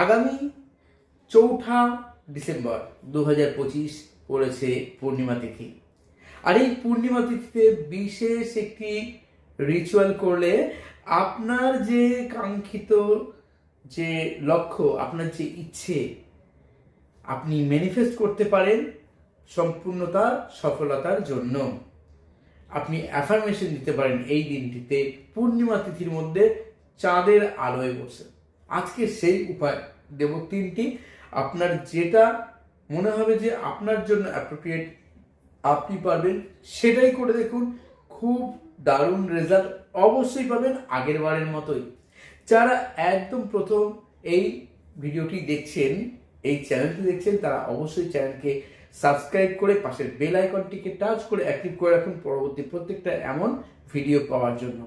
আগামী চৌঠা ডিসেম্বর দু হাজার পঁচিশ পড়েছে পূর্ণিমা তিথি। আর এই পূর্ণিমা তিথিতে বিশেষ একটি রিচুয়াল করলে আপনার যে কাঙ্ক্ষিত যে লক্ষ্য, আপনার যে ইচ্ছে, আপনি ম্যানিফেস্ট করতে পারেন সম্পূর্ণতা, সফলতার জন্য। আপনি অ্যাফার্মেশন দিতে পারেন এই দিনটিতে। পূর্ণিমা তিথির মধ্যে চাঁদের আলোয় বসে। আজকে সেই উপায় দেব তিনটি। আপনার যেটা মনে হবে যে আপনার জন্য অ্যাপ্রোপ্রিয়েট আপনি পারবেন, সেটাই করে দেখুন। খুব দারুণ রেজাল্ট অবশ্যই পাবেন আগের বারের মতোই। যারা একদম প্রথম এই ভিডিওটি দেখছেন, এই চ্যানেলটি দেখছেন, তারা অবশ্যই চ্যানেলকে সাবস্ক্রাইব করে পাশের বেল আইকনটিকে টাচ করে অ্যাক্টিভ করে রাখুন। পরবর্তী প্রত্যেকটা এমন ভিডিও পাওয়ার জন্য।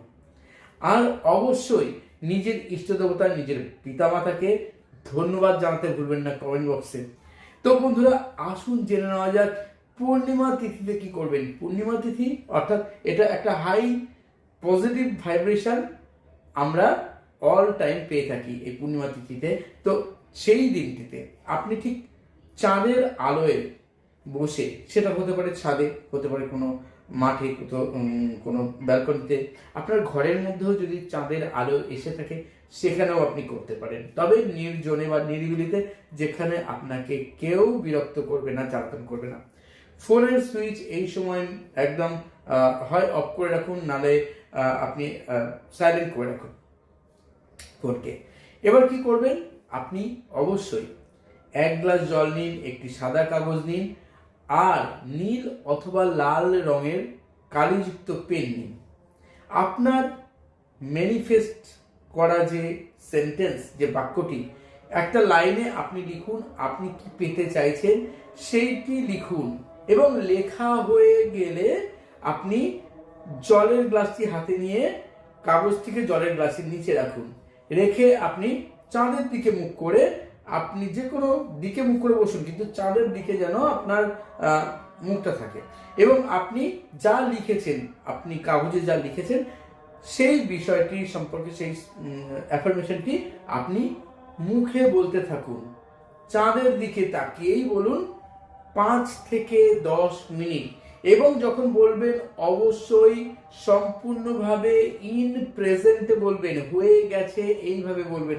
আর অবশ্যই নিজের ইষ্ট দেবতা নিজের পিতামাতাকে ধন্যবাদ জানাতে ভুলবেন না কমেন্ট বক্সে তো বন্ধুরা, আসুন জেনে নেওয়া যাক পূর্ণিমা তিথিতে কি করবেন? পূর্ণিমা তিথি অর্থাৎ এটা একটা হাই পজিটিভ ভাইব্রেশন আমরা অল টাইম পেয়ে থাকি এই পূর্ণিমা তিথিতে। তো সেই দিনটিতে আপনি ঠিক চাঁদের আলোয় বসে, সেটা হতে পারে ছাদে, হতে পারে কোনো মাঠে কোথাও কোনো ব্যালকনিতে আপনার ঘরের মধ্যেও যদি চাঁদের আলো এসে থাকে, সেখানেও আপনি করতে পারেন। তবে নির্জনে বা নিরিবিলিতে যেখানে আপনাকে কেউ বিরক্ত করবে না জ্বালাতন করবে না। ফোনের সুইচ এই সময় একদম হয় অফ করে রাখুন, নালে আপনি সাইলেন্ট করে রাখুন ফোনকে। এবার কি করবেন? আপনি অবশ্যই এক গ্লাস জল নিন, একটি সাদা কাগজ নিন আর নীল অথবা লাল রঙের কালিযুক্ত পেন নিন আপনার ম্যানিফেস্ট করা যে সেন্টেন্স যে বাক্যটি, একটা লাইনে আপনি লিখুন, আপনি কি পেতে চাইছেন, সেইটি লিখুন এবং লেখা হয়ে গেলে আপনি জলের গ্লাসটি হাতে নিয়ে কাগজটিকে জলের গ্লাসের নিচে রাখুন। রেখে আপনি চাঁদের দিকে মুখ করে আপনি যে কোনো দিকে মুখ করে বসুন, কিন্তু চাঁদের দিকে যেন আপনার মুখটা থাকে। এবং আপনি যা লিখেছেন, আপনি কাগজে যা লিখেছেন, সেই বিষয়টি সম্পর্কে সেই অ্যাফার্মেশনটি আপনি মুখে বলতে থাকুন। চাঁদের দিকে তাকিয়েই বলুন পাঁচ থেকে দশ মিনিট। এবং যখন বলবেন, অবশ্যই সম্পূর্ণভাবে ইন প্রেজেন্টে বলবেন, হয়ে গেছে, এইভাবে বলবেন।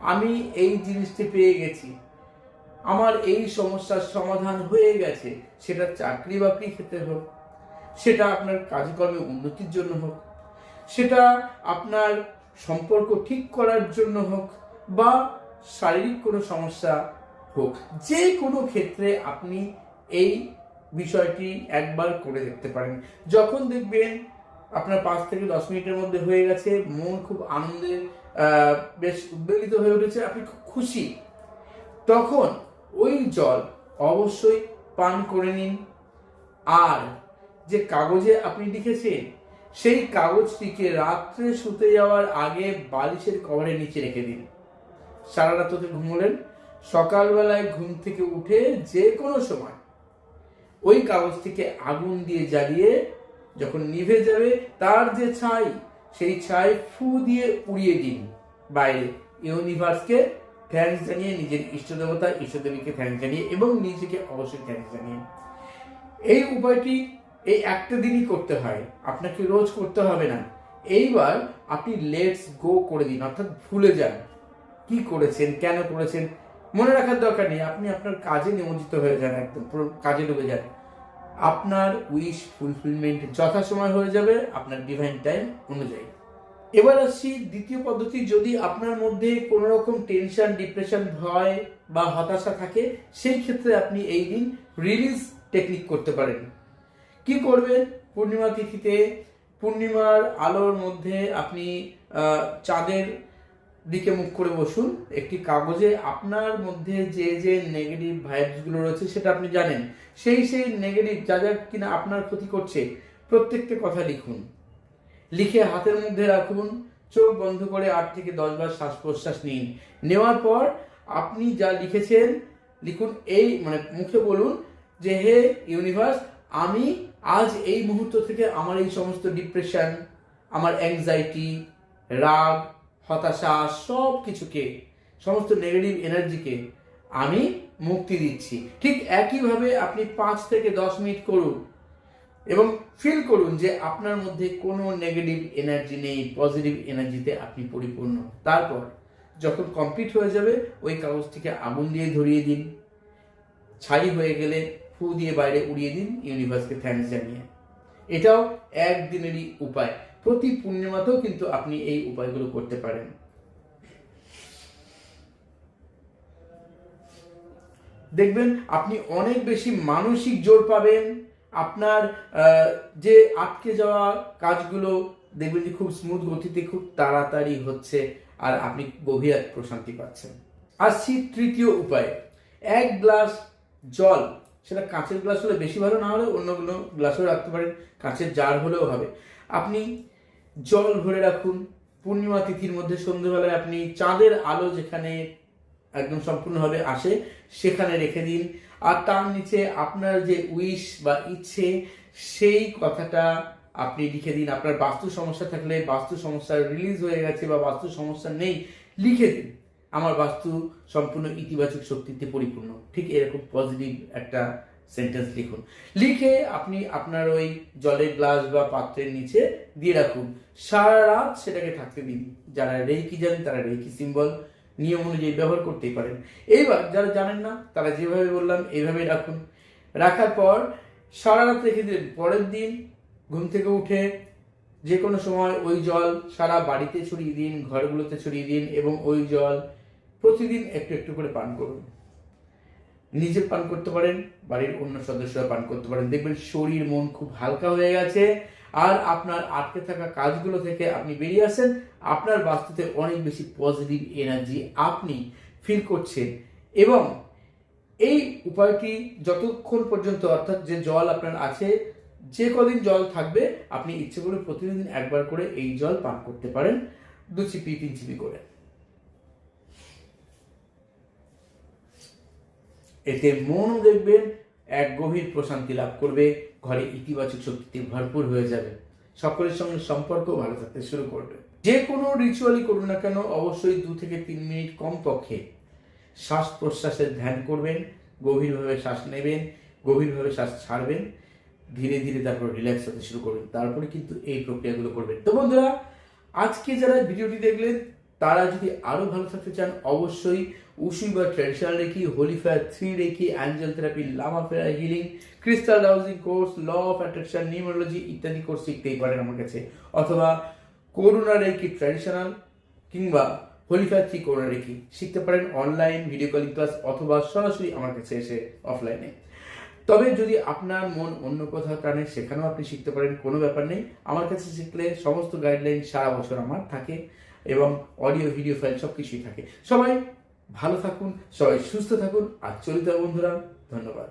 আমি এই জিনিসটি পেয়ে গেছি। আমার এই সমস্যার সমাধান হয়ে গেছে সেটা চাকরি বাকরি ক্ষেত্রে হোক সেটা আপনার কাজকর্মে উন্নতির জন্য হোক সেটা আপনার সম্পর্ক ঠিক করার জন্য হোক বা শারীরিক কোনো সমস্যা হোক যে কোনো ক্ষেত্রে আপনি এই বিষয়টি একবার করে দেখতে পারেন। যখন দেখবেন আপনার পাঁচ থেকে দশ মিনিটের মধ্যে হয়ে গেছে মন খুব আনন্দে আহ, বেশ উদ্বেলিত হয়ে উঠেছে, আপনি খুব খুশি। তখন ওই জল অবশ্যই পান করে নিন। আর যে কাগজে আপনি লিখেছেন, সেই কাগজটিকে রাত্রে শুতে যাওয়ার আগে বালিশের কভারের নিচে রেখে দিন। সারা রাত ওতে ঘুমলেন সকালবেলায় ঘুম থেকে উঠে যে কোনো সময় ওই কাগজটিকে আগুন দিয়ে জ্বালিয়ে যখন নিভে যাবে, তার যে ছাই সেই ছাই ফু দিয়ে উড়িয়ে দিন। বাইরে ইউনিভার্সকে থ্যাঙ্কস জানিয়ে, নিজের ইষ্ট দেবতা ইষ্টদেবীকে থ্যাঙ্কস জানিয়ে এবং নিজেকে অবশ্যই থ্যাঙ্কস জানিয়ে। এই উপায়টি এই একটা দিনই করতে হয়। আপনাকে রোজ করতে হবে না। এইবার আপনি লেটস গো করে দিন, অর্থাৎ ভুলে যান। কি করেছেন, কেন করেছেন, মনে রাখার দরকার নেই। আপনি আপনার কাজে নিমজ্জিত হয়ে যান একদম, পুরো কাজে ডুবে যান। আপনার উইশ ফুলফিলমেন্ট যথাসময় হয়ে যাবে আপনার ডিভাইন টাইম অনুযায়ী। এবার আসছি দ্বিতীয় পদ্ধতি, যদি আপনার মধ্যে কোনো রকম টেনশন ডিপ্রেশন ভয় বা হতাশা থাকে সেই ক্ষেত্রে আপনি এই দিন রিলিজ টেকনিক করতে পারেন। কি করবেন? পূর্ণিমা তিথিতে পূর্ণিমার আলোর মধ্যে আপনি চাঁদের দিকে মুখ করে বসুন। একটি কাগজে আপনার মধ্যে যে যে নেগেটিভ ভাইবসগুলো রয়েছে সেটা আপনি জানেন। সেই সেই নেগেটিভ যা যা কিনা আপনার ক্ষতি করছে, প্রত্যেকটা কথা লিখুন। লিখে হাতের মধ্যে রাখুন। চোখ বন্ধ করে আট থেকে দশ বার শ্বাস প্রশ্বাস নিন। নেওয়ার পর আপনি যা লিখেছেন, লিখুন এই মানে মুখে বলুন যে, হে ইউনিভার্স আমি আজ এই মুহূর্ত থেকে আমার এই সমস্ত ডিপ্রেশন আমার অ্যাংজাইটি রাগ হতাশা সব কিছুকে সমস্ত নেগেটিভ এনার্জিকে আমি মুক্তি দিচ্ছি। ঠিক একইভাবে আপনি পাঁচ থেকে দশ মিনিট করুন এবং ফিল করুন যে আপনার মধ্যে কোনো নেগেটিভ এনার্জি নেই পজিটিভ এনার্জিতে আপনি পরিপূর্ণ। তারপর যখন কমপ্লিট হয়ে যাবে, ওই কাগজটিকে আগুন দিয়ে ধরিয়ে দিন। ছাই হয়ে গেলে ফু দিয়ে বাইরে উড়িয়ে দিন ইউনিভার্সকে থ্যাঙ্কস জানিয়ে। এটাও একদিনেরই উপায়। প্রতি পূর্ণিমাতেও কিন্তু আপনি এই উপায়গুলো করতে পারেন। দেখবেন আপনি অনেক বেশি মানসিক জোর পাবেন। আপনার যে আটকে যাওয়া কাজগুলো দেখবেন যে খুব স্মুথ গতিতে খুব তাড়াতাড়ি হচ্ছে আর আপনি গভীর প্রশান্তি পাচ্ছেন। আসছি তৃতীয় উপায়। এক গ্লাস জল, সেটা কাঁচের গ্লাস হলে বেশি ভালো, না হলে অন্য কোনো গ্লাসেও রাখতে পারেন, কাঁচের জার হলেও হবে। আপনি জল ভরে রাখুন। পূর্ণিমা তিথির মধ্যে সন্ধ্যেবেলায় আপনি চাঁদের আলো যেখানে একদম সম্পূর্ণভাবে আসে, সেখানে রেখে দিন। আর তার নিচে আপনার যে উইশ বা ইচ্ছে, সেই কথাটা আপনি লিখে দিন। আপনার বাস্তু সমস্যা থাকলে বাস্তু সমস্যা রিলিজ হয়ে গেছে বা বাস্তু সমস্যা নেই, লিখে দিন। আমার বাস্তু সম্পূর্ণ ইতিবাচক শক্তিতে পরিপূর্ণ। ঠিক এরকম পজিটিভ একটা সেন্টেন্স লিখুন। লিখে আপনি আপনার ওই জলের গ্লাস বা পাত্রের নিচে দিয়ে রাখুন। সারা রাত সেটাকে থাকতে দিন। যারা রেইকি জানেন, তারা রেইকি সিম্বল নিয়ম অনুযায়ী ব্যবহার করতেই পারেন। এইবার যারা জানেন না, তারা যেভাবে বললাম এইভাবে রাখুন। রাখার পর সারা রাত রেখে দিলেন। পরের দিন ঘুম থেকে উঠে যে কোনো সময় ওই জল সারা বাড়িতে ছড়িয়ে দিন, ঘরগুলোতে ছড়িয়ে দিন এবং ওই জল প্রতিদিন একটু একটু করে পান করুন। নিজে পান করতে পারেন, বাড়ির অন্য সদস্যরা পান করতে পারেন। দেখবেন শরীর, মন খুব হালকা হয়ে গেছে। আর আপনার আটকে থাকা কাজগুলো থেকে আপনি বেরিয়ে আসেন। আপনার বাস্তুতে অনেক বেশি পজিটিভ এনার্জি আপনি ফিল করছেন। এবং এই উপায়টি যতক্ষণ পর্যন্ত, অর্থাৎ যে জল আপনার আছে, যে কদিন জল থাকবে, আপনি ইচ্ছে করে প্রতিদিন একবার করে এই জল পান করতে পারেন। দু চিপি, তিন চিপি করে। এতে মন দেখবেন, এক গভীর প্রশান্তি লাভ করবে, ঘরে ইতিবাচক শক্তিতে ভরপুর হয়ে যাবে। সকলের সঙ্গে সম্পর্ক ভালো থাকতে শুরু করবে। যে কোনো রিচুয়ালই করুন না কেন, অবশ্যই দু থেকে তিন মিনিট কম পক্ষে শ্বাস প্রশ্বাসের ধ্যান করবেন, গভীরভাবে শ্বাস নেবেন, গভীরভাবে শ্বাস ছাড়বেন, ধীরে ধীরে তারপর রিল্যাক্স হতে শুরু করবেন। তারপরে কিন্তু এই প্রক্রিয়াগুলো করবেন। তো বন্ধুরা, আজকে যারা ভিডিওটি দেখলেন তারা যদি আরও ভালো থাকতে চান, অবশ্যই উসুই বা traditional reiki holy fire three reiki, angel therapy, lama fera healing, crystal housing course, law of attraction numerology ইত্যাদি কোর্স শিখতেই পারেন আমার কাছে। অথবা করুণা রেখি ট্র্যাডিশনাল কিংবা হোলিফায়ার থ্রি করোনা রেখি শিখতে পারেন অনলাইন ভিডিও কলিং ক্লাস অথবা সরাসরি আমার কাছে এসে অফলাইনে তবে যদি আপনার মন অন্য কোথাও টানে, সেখানেও আপনি শিখতে পারেন, কোনো ব্যাপার নেই। আমার কাছে শিখলে সমস্ত গাইডলাইন সারা বছর আমার থাকে। এবং অডিও ভিডিও ফাইল সব কিছুই থাকে। সবাই ভালো থাকুন, সবাই সুস্থ থাকুন, আর চলিত বন্ধুরা, ধন্যবাদ।